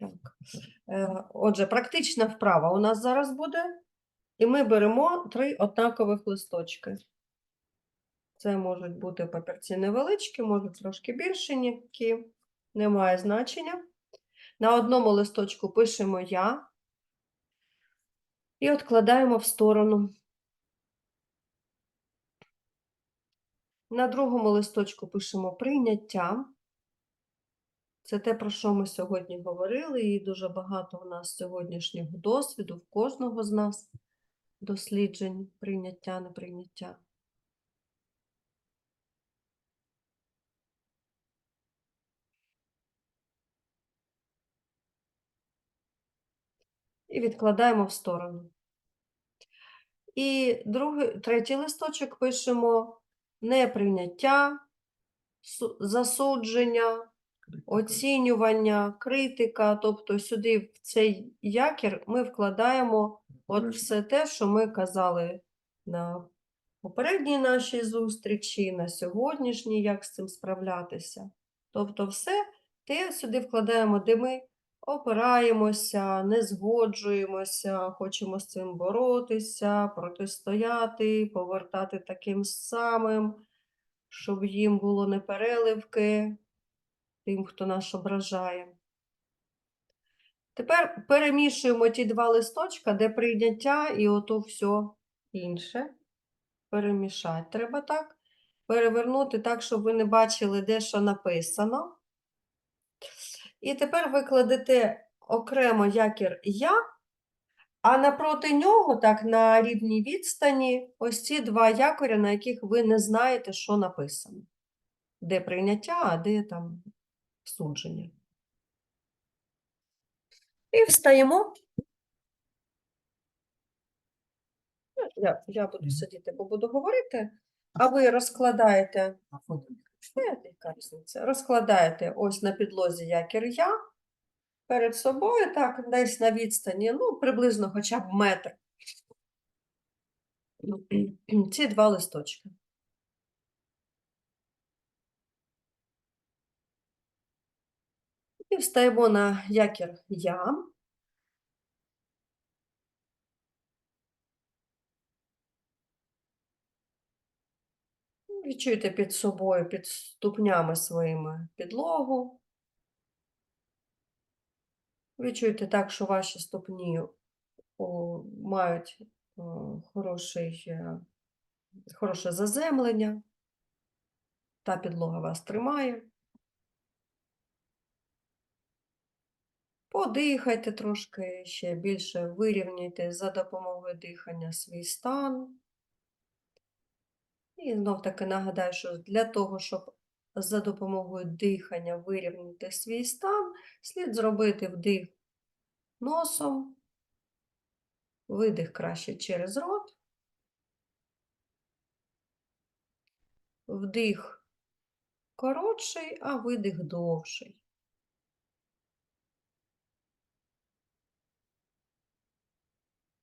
Так. Е, Отже, практична вправа у нас зараз буде, і ми беремо три однакових листочки. Це можуть бути папірці невеличкі, можуть трошки більшенькі, немає значення. На одному листочку пишемо я і відкладаємо в сторону. На другому листочку пишемо прийняття. Це те, про що ми сьогодні говорили, і дуже багато в нас сьогоднішнього досвіду, в кожного з нас досліджень, прийняття, неприйняття. І відкладаємо в сторону. І другий, третій листочок пишемо неприйняття, засудження, оцінювання, критика. Тобто сюди в цей якір ми вкладаємо от все те, що ми казали на попередній нашій зустрічі, на сьогоднішній, як з цим справлятися. Тобто, все те сюди вкладаємо, де ми опираємося, не згоджуємося, хочемо з цим боротися, протистояти, повертати таким самим, щоб їм було не переливки тим, хто нас ображає. Тепер перемішуємо ті два листочка, де прийняття і ото все інше. Перемішати треба так. Перевернути так, щоб ви не бачили, де що написано. І тепер ви кладете окремо якір я, а напроти нього, так на рівній відстані, ось ці два якоря, на яких ви не знаєте, що написано. Де прийняття, а де там судження. І встаємо. Ну, Я, я буду сидіти, бо буду говорити, а ви розкладаєте Е? Розкладаєте ось на підлозі якір я перед собою, так, десь на відстані, ну, приблизно хоча б метр. Ці два листочки. І встаємо на якір я. Відчуйте під собою, під ступнями своїми підлогу. Відчуйте так, що ваші ступні мають хороший, е, хороше заземлення. Та підлога вас тримає. Подихайте трошки ще більше, вирівняйте за допомогою дихання свій стан. І знов таки нагадаю, що для того, щоб за допомогою дихання вирівняти свій стан, слід зробити вдих носом, видих краще через рот, вдих коротший, а видих довший.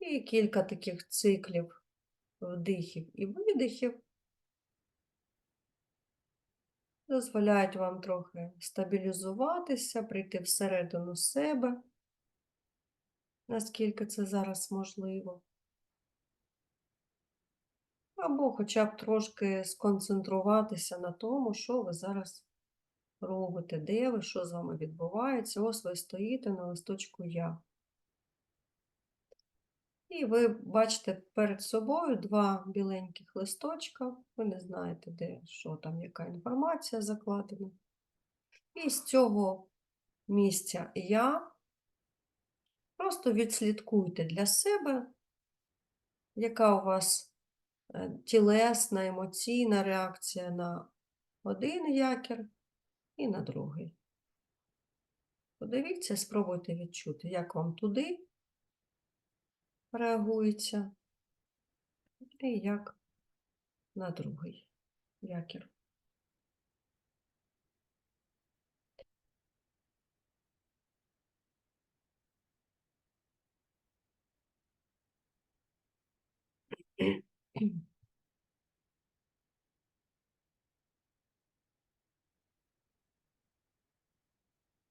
І кілька таких циклів вдихів і видихів дозволяють вам трохи стабілізуватися, прийти всередину себе, наскільки це зараз можливо. Або хоча б трошки сконцентруватися на тому, що ви зараз робите, де ви, що з вами відбувається. Ось ви стоїте на листочку Я. І ви бачите перед собою два біленьких листочка. Ви не знаєте, де, що там, яка інформація закладена. І з цього місця я просто відслідкуйте для себе, яка у вас е, тілесна, емоційна реакція на один якір і на другий. Подивіться, спробуйте відчути, як вам туди реагується, і як на другий якір.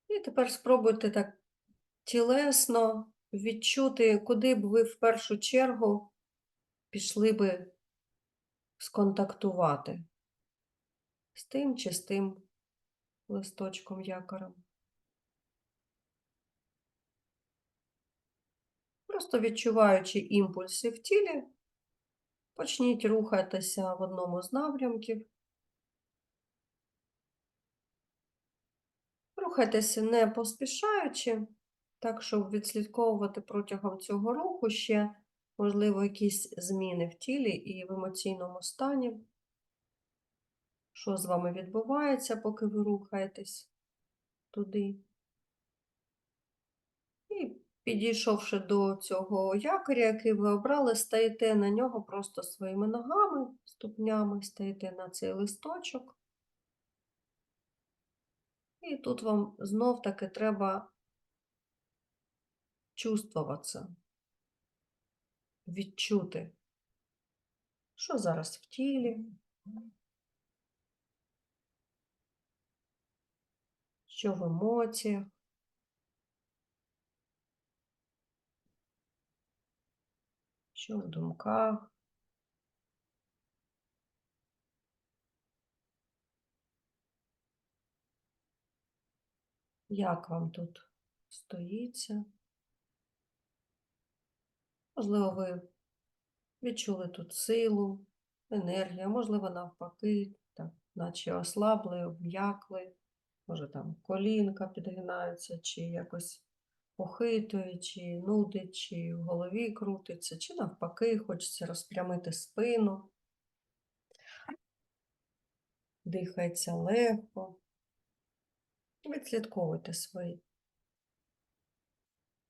І тепер спробуйте так тілесно відчути, куди б ви в першу чергу пішли би сконтактувати з тим чи з тим листочком якорем. Просто відчуваючи імпульси в тілі, почніть рухатися в одному з напрямків. Рухайтеся не поспішаючи, так, щоб відслідковувати протягом цього руху ще, можливо, якісь зміни в тілі і в емоційному стані. Що з вами відбувається, поки ви рухаєтесь туди. І підійшовши до цього якоря, який ви обрали, стаєте на нього просто своїми ногами, ступнями, стаєте на цей листочок. І тут вам знов-таки треба чувствуватися, відчути, що зараз в тілі, що в емоціях. Що в думках? Як вам тут стоїться? Можливо, ви відчули тут силу, енергію, можливо, навпаки, так, наче ослабли, обм'якли, може там колінка підгинаються, чи якось похитує, чи нудить, чи в голові крутиться, чи навпаки, хочеться розпрямити спину. Дихається легко. Відслідковуйте свої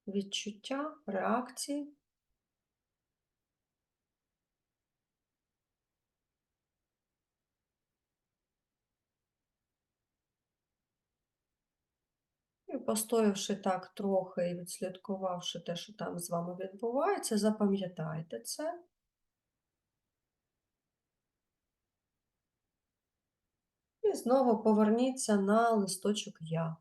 відчуття, реакції. І постоявши так трохи і відслідкувавши те, що там з вами відбувається, запам'ятайте це. І знову поверніться на листочок Я.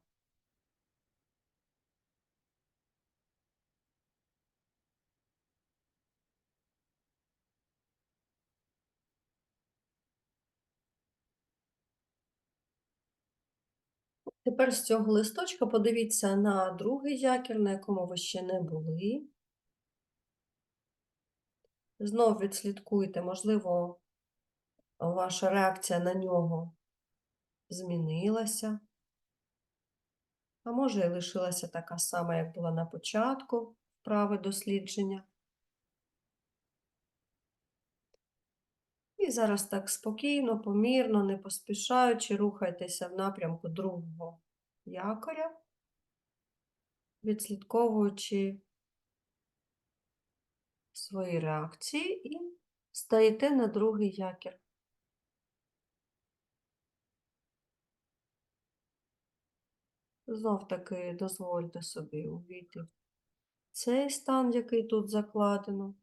Тепер з цього листочка подивіться на другий якір, на якому ви ще не були. Знов відслідкуйте, можливо, ваша реакція на нього змінилася, а може і лишилася така сама, як була на початку вправи дослідження. І зараз так спокійно, помірно, не поспішаючи, рухайтеся в напрямку другого якоря, відслідковуючи свої реакції і стаєте на другий якір. Знов таки дозвольте собі увійти в цей стан, який тут закладено.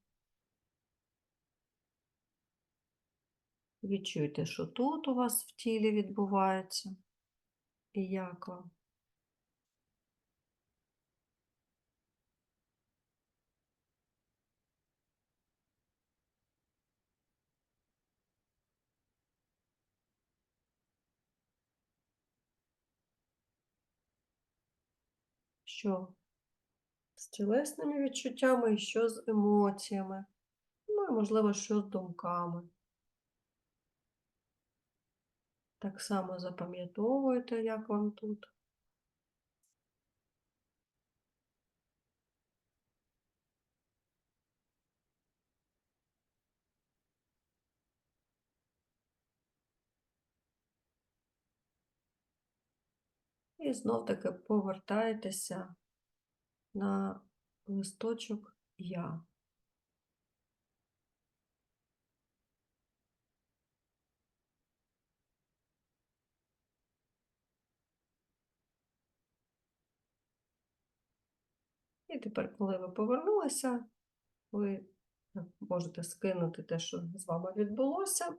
Відчуйте, що тут у вас в тілі відбувається і як вам. Що з тілесними відчуттями і що з емоціями, ну і, можливо, що з думками. Так само запам'ятовуєте, як вам тут. І знов таки повертаєтеся на листочок Я. І тепер, коли ви повернулися, ви е, можете скинути те, що з вами відбулося,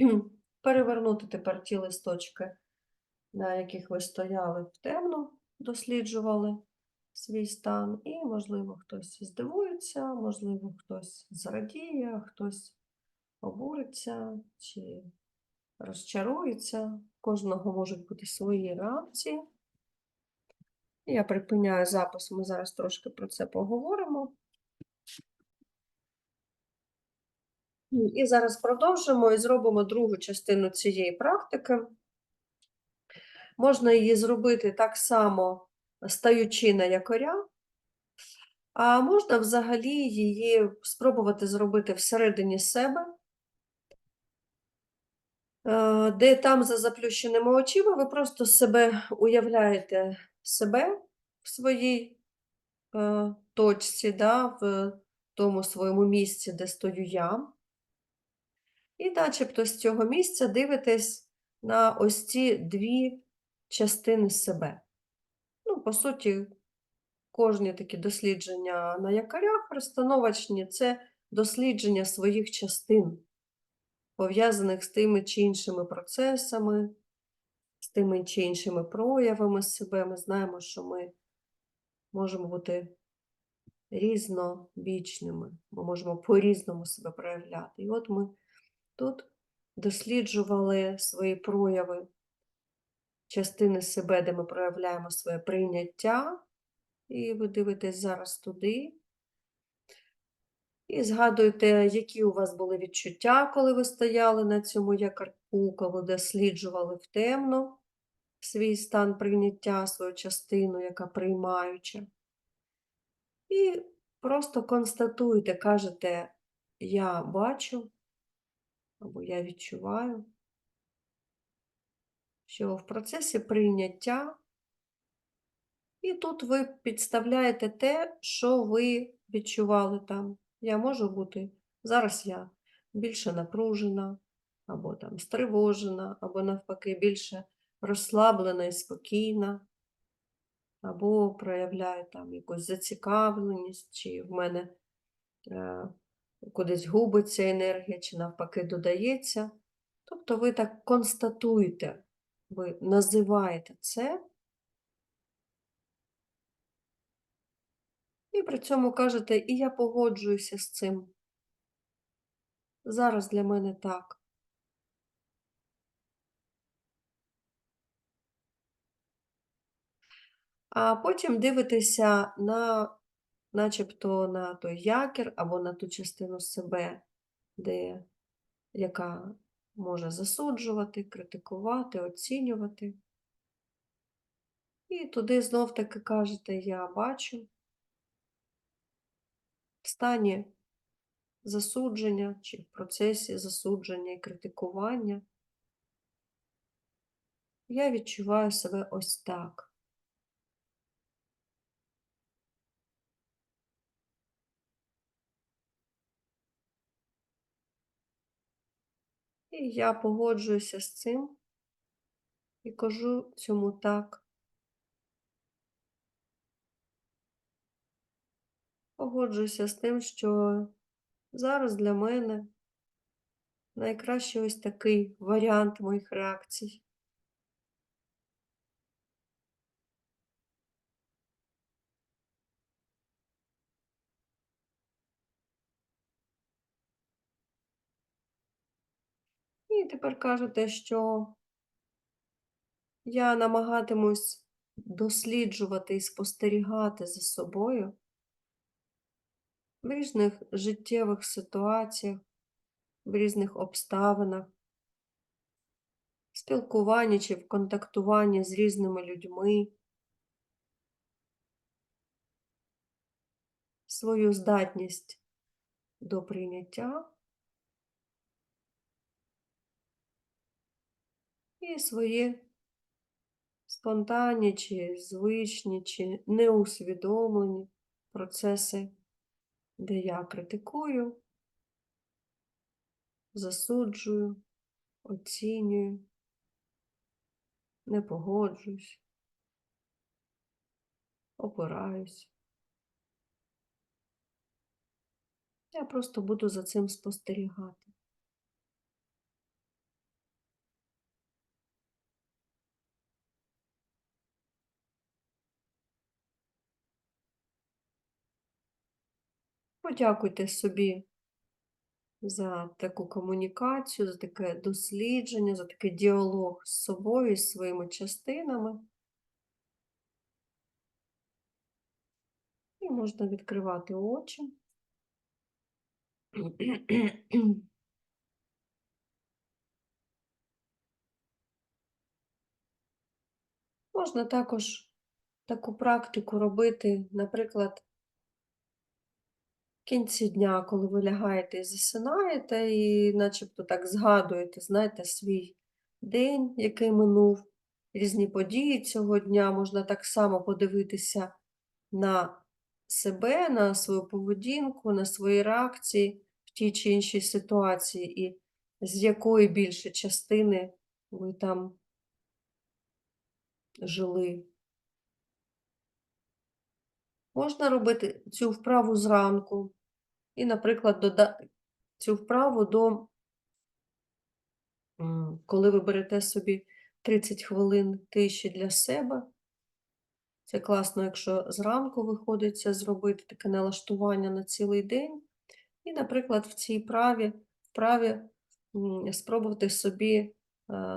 перевернути тепер ті листочки, на яких ви стояли в темну, досліджували свій стан, і, можливо, хтось здивується, можливо, хтось зрадіє, хтось обуриться чи розчарується. Кожного можуть бути свої реакції. Я припиняю запис, ми зараз трошки про це поговоримо. І зараз продовжимо і зробимо другу частину цієї практики. Можна її зробити так само, стаючи на якоря, а можна взагалі її спробувати зробити всередині себе, е, де там за заплющеними очима ви просто себе уявляєте себе в своїй е, точці, да, в тому своєму місці, де стою я. І начебто з цього місця дивитесь на ось ці дві частини себе. Ну, по суті, кожні такі дослідження на якорях розстановочні це дослідження своїх частин, пов'язаних з тими чи іншими процесами, тими чи іншими проявами себе. Ми знаємо, що ми можемо бути різнобічними, ми можемо по-різному себе проявляти. І от ми тут досліджували свої прояви, частини себе, де ми проявляємо своє прийняття, і ви дивитесь зараз туди. І згадуйте, які у вас були відчуття, коли ви стояли на цьому якорку, коли досліджували в темно свій стан прийняття, свою частину, яка приймаюча. І просто констатуйте, кажете, я бачу або я відчуваю, що в процесі прийняття, і тут ви підставляєте те, що ви відчували там. Я можу бути, зараз я більше напружена, або там стривожена, або навпаки більше розслаблена і спокійна, або проявляю там якусь зацікавленість, чи в мене е, кудись губиться енергія, чи навпаки додається. Тобто ви так констатуєте, ви називаєте це. І при цьому кажете, і я погоджуюся з цим. Зараз для мене так. А потім дивитеся на, начебто, на той якір або на ту частину себе, де, яка може засуджувати, критикувати, оцінювати. І туди знов таки кажете, я бачу в стані засудження чи в процесі засудження і критикування. Я відчуваю себе ось так. І я погоджуюся з цим і кажу цьому так. Погоджуюся з тим, що зараз для мене найкращий ось такий варіант моїх реакцій. І тепер кажете, що я намагатимусь досліджувати і спостерігати за собою в різних життєвих ситуаціях, в різних обставинах, спілкуванні чи в контактуванні з різними людьми, свою здатність до прийняття і свої спонтанні чи звичні, чи неусвідомлені процеси, де я критикую, засуджую, оцінюю, не погоджуюсь, опираюсь. Я просто буду за цим спостерігати. Подякуйте собі за таку комунікацію, за таке дослідження, за такий діалог з собою з своїми частинами. І можна відкривати очі. Можна також таку практику робити, наприклад, кінці дня, коли ви лягаєте і засинаєте, і начебто так згадуєте, знаєте, свій день, який минув, різні події цього дня. Можна так само подивитися на себе, на свою поведінку, на свої реакції в тій чи іншій ситуації, і з якої більше частини ви там жили. Можна робити цю вправу зранку і, наприклад, дода... цю вправу до, коли ви берете собі 30 хвилин тиші для себе. Це класно, якщо зранку виходить це зробити таке налаштування на цілий день. І, наприклад, в цій праві, вправі спробувати собі е,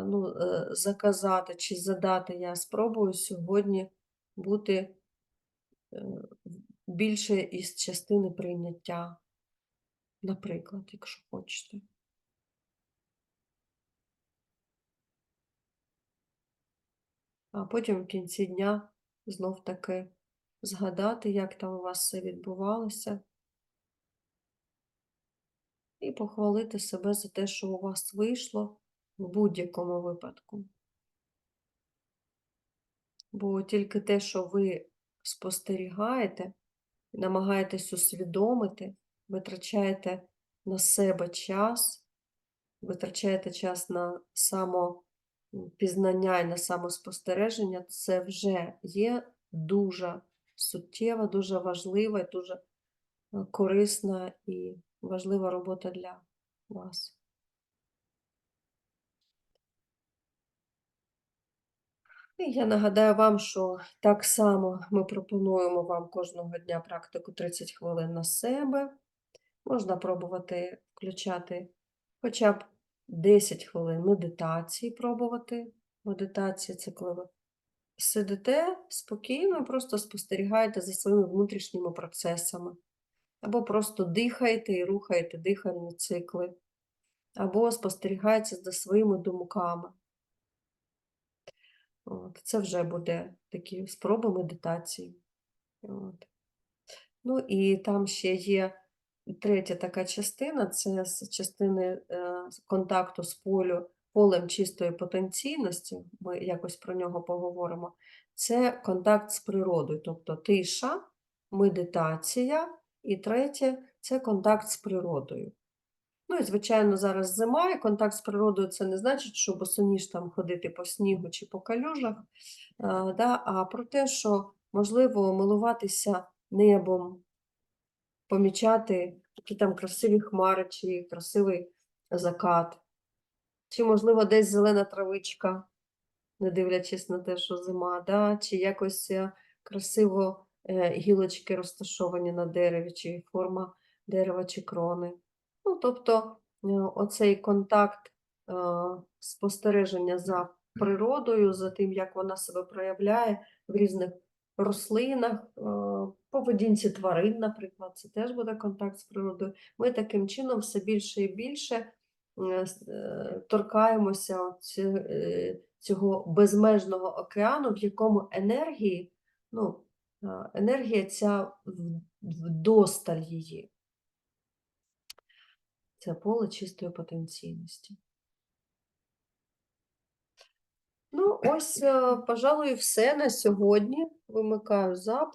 ну, е, заказати чи задати. Я спробую сьогодні бути більше із частини прийняття, наприклад, якщо хочете. А потім в кінці дня знов таки згадати, як там у вас все відбувалося, і похвалити себе за те, що у вас вийшло в будь-якому випадку. Бо тільки те, що ви спостерігаєте, намагаєтесь усвідомити, витрачаєте на себе час, витрачаєте час на самопізнання і на самоспостереження, це вже є дуже суттєва, дуже важлива, і дуже е, корисна і важлива робота для вас. Я нагадаю вам, що так само ми пропонуємо вам кожного дня практику 30 хвилин на себе. Можна пробувати включати хоча б 10 хвилин медитації пробувати. Медитація це коли сидите спокійно, просто спостерігаєте за своїми внутрішніми процесами. Або просто дихаєте і рухаєте дихальні цикли, або спостерігаєте за своїми думками. От, Це вже буде такі спроби медитації. От. Ну і там ще є третя така частина це з частини е, контакту з полю, полем чистої потенційності, ми якось про нього поговоримо. Це контакт з природою, тобто тиша, медитація, і третє це контакт з природою. Ну і, звичайно, зараз зима, і контакт з природою це не значить, що босоніж там ходити по снігу чи по калюжах, а, да, а про те, що можливо милуватися небом, помічати такі там красиві хмари, чи красивий закат, чи, можливо, десь зелена травичка, не дивлячись на те, що зима, да, чи якось е, красиво е, гілочки розташовані на дереві, чи форма дерева чи крони. Ну, тобто е, оцей контакт е, спостереження за природою, за тим, як вона себе проявляє в різних рослинах, е, поведінці тварин, наприклад, це теж буде контакт з природою. Ми таким чином все більше і більше торкаємося цього безмежного океану, в якому енергії, ну, енергія ця вдосталь її. Це поле чистої потенційності. Ну, ось, пожалуй, все на сьогодні. Вимикаю запис.